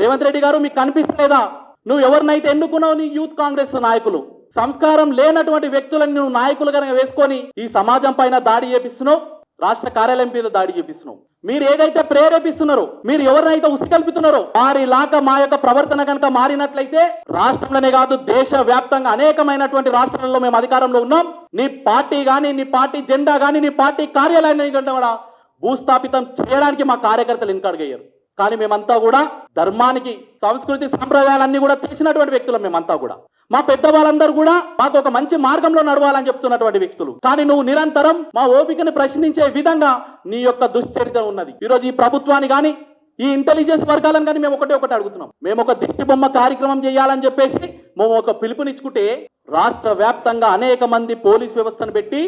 రేవంత్ రెడ్డి గారు మీకు కనిపిస్తలేదా? నువ్వు ఎవరినైతే ఎన్నుకున్నావు నీ యూత్ కాంగ్రెస్ నాయకులు? సంస్కారం లేనటువంటి వ్యక్తులను నువ్వు నాయకులు వేసుకొని ఈ సమాజం పైన దాడి చేపిస్తున్నావు? రాష్ట్ర కార్యాలయం మీద దాడి చేపిస్తున్నావు? మీరు ఏదైతే ప్రేరేపిస్తున్నారో మీరు ఎవరినైతే ఉసికల్పుతున్నారో వారి లాక మా యొక్క ప్రవర్తన కనుక మారినట్లయితే రాష్ట్రంలోనే కాదు దేశ వ్యాప్తంగా అనేకమైనటువంటి రాష్ట్రాల్లో మేము అధికారంలో ఉన్నాం. నీ పార్టీ కానీ నీ పార్టీ జెండా కానీ నీ పార్టీ కార్యాలయాన్ని కూడా భూస్థాపితం చేయడానికి మా కార్యకర్తలు వెనుకడుగయ్యారు. కానీ మేమంతా కూడా ధర్మానికి సంస్కృతి సాంప్రదాయాలన్నీ కూడా తెలిసినటువంటి వ్యక్తులు మేమంతా కూడా. మా పెద్దవాళ్ళందరూ కూడా మాకు ఒక మంచి మార్గంలో నడవాలని చెప్తున్నటువంటి వ్యక్తులు. కానీ నువ్వు నిరంతరం మా ఓపికను ప్రశ్నించే విధంగా నీ యొక్క దుశ్చరిత ఉన్నది. ఈరోజు ఈ ప్రభుత్వాన్ని కానీ ఈ ఇంటెలిజెన్స్ వర్గాలను కానీ మేము ఒకటే ఒకటి అడుగుతున్నాం. మేము ఒక దిష్టి బొమ్మ కార్యక్రమం చేయాలని చెప్పేసి మేము ఒక పిలుపునిచ్చుకుంటే రాష్ట్ర వ్యాప్తంగా అనేక మంది పోలీస్ వ్యవస్థను పెట్టి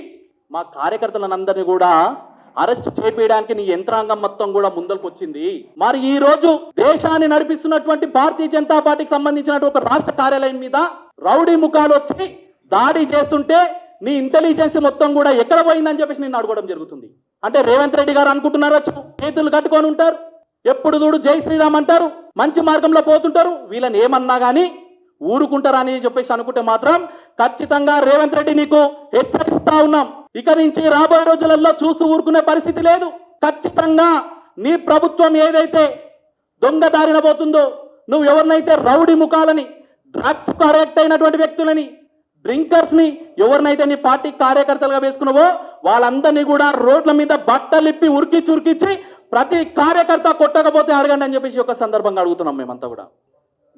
మా కార్యకర్తలందరినీ కూడా అరెస్ట్ చేపించడానికి నీ యంత్రాంగం మొత్తం కూడా ముందరకు వచ్చింది మరి ఈ రోజు దేశాన్ని నడిపిస్తున్నటువంటి భారతీయ జనతా పార్టీకి సంబంధించినటువంటి ఒక రాష్ట్ర కార్యాలయం మీద రౌడీ ముఖాలు వచ్చి దాడి చేస్తుంటే నీ ఇంటెలిజెన్స్ మొత్తం కూడా ఎక్కడ పోయిందని చెప్పేసి నేను అడగడం జరుగుతుంది. అంటే రేవంత్ రెడ్డి గారు అనుకుంటున్నారు చేతులు కట్టుకొని ఉంటారు. ఎప్పుడు చూడు జై శ్రీరామ్ అంటారు. మంచి మార్గంలో పోతుంటారు. వీళ్ళని ఏమన్నా కానీ ఊరుకుంటారా అని చెప్పేసి అనుకుంటే మాత్రం ఖచ్చితంగా రేవంత్ రెడ్డి నీకు హెచ్చరిస్తా ఉన్నాం. ఇక నుంచి రాబోయే రోజులలో చూసి ఊరుకునే పరిస్థితి లేదు. ఖచ్చితంగా నీ ప్రభుత్వం ఏదైతే దొంగ దారిన పోతుందో నువ్వు ఎవరినైతే రౌడీ ముఖాలని డ్రగ్స్ కరెక్ట్ అయినటువంటి వ్యక్తులని డ్రింకర్స్ని ఎవరినైతే నీ పార్టీ కార్యకర్తలుగా వేసుకున్నావో వాళ్ళందరినీ కూడా రోడ్ల మీద బట్టలిప్పి ఉరికి చురికిచ్చి ప్రతి కార్యకర్త కొట్టకపోతే అడగండి అని చెప్పేసి ఒక సందర్భంగా అడుగుతున్నాం మేమంతా కూడా.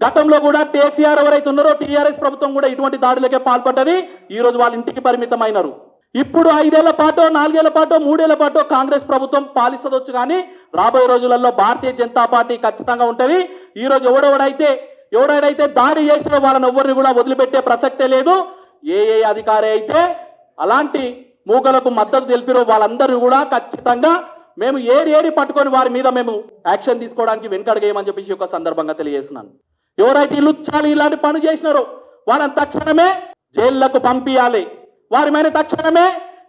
గతంలో కూడా కేసీఆర్ ఎవరైతే ఉన్నారో టీఆర్ఎస్ ప్రభుత్వం కూడా ఇటువంటి దాడులకే పాల్పడ్డది. ఈ రోజు వాళ్ళ ఇంటికి పరిమితమైనారు. ఇప్పుడు ఐదేళ్ళ పాటు నాలుగేళ్ళ పాటు మూడేళ్ళ పాటు కాంగ్రెస్ ప్రభుత్వం పాలిస్తదొచ్చు కానీ రాబోయే రోజులలో భారతీయ జనతా పార్టీ ఖచ్చితంగా ఉంటుంది. ఈ రోజు ఎవడెవడైతే ఎవడైతే దాడి చేసిన వాళ్ళని ఎవరిని కూడా వదిలిపెట్టే ప్రసక్తే లేదు. ఏ ఏ అధికారి అయితే అలాంటి మూకలకు మద్దతు తెలిపిరో వాళ్ళందరూ కూడా ఖచ్చితంగా మేము ఏరి ఏరి పట్టుకొని వారి మీద మేము యాక్షన్ తీసుకోవడానికి వెనుకడగేయమని చెప్పేసి ఒక సందర్భంగా తెలియజేస్తున్నాను. ఎవరైతే ఇల్లు ఇలాంటి పని చేసినారో వాళ్ళని తక్షణమే జైళ్ళకు పంపించాలి వారి మీద తక్షణమే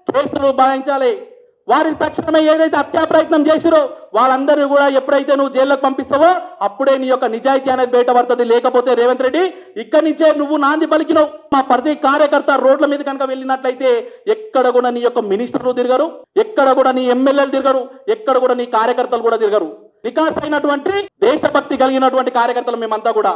కేసులు భావించాలి. వారిని తక్షణమే ఏదైతే హత్యా ప్రయత్నం చేసిరో వాళ్ళందరినీ కూడా ఎప్పుడైతే నువ్వు జైల్లోకి పంపిస్తావో అప్పుడే నీ యొక్క నిజాయితీ అనేది బయటపడుతుంది లేకపోతే రేవంత్ రెడ్డి ఇక్కడి నుంచే నువ్వు నాంది పలికినవు. మా ప్రతి కార్యకర్త రోడ్ల మీద కనుక వెళ్ళినట్లయితే ఎక్కడ కూడా నీ యొక్క మినిస్టర్లు తిరగరు ఎక్కడ కూడా నీ ఎమ్మెల్యేలు తిరగరు ఎక్కడ కూడా నీ కార్యకర్తలు కూడా తిరగరు. వికాస్ అయినటువంటి దేశభక్తి కలిగినటువంటి కార్యకర్తలు మేమంతా కూడా.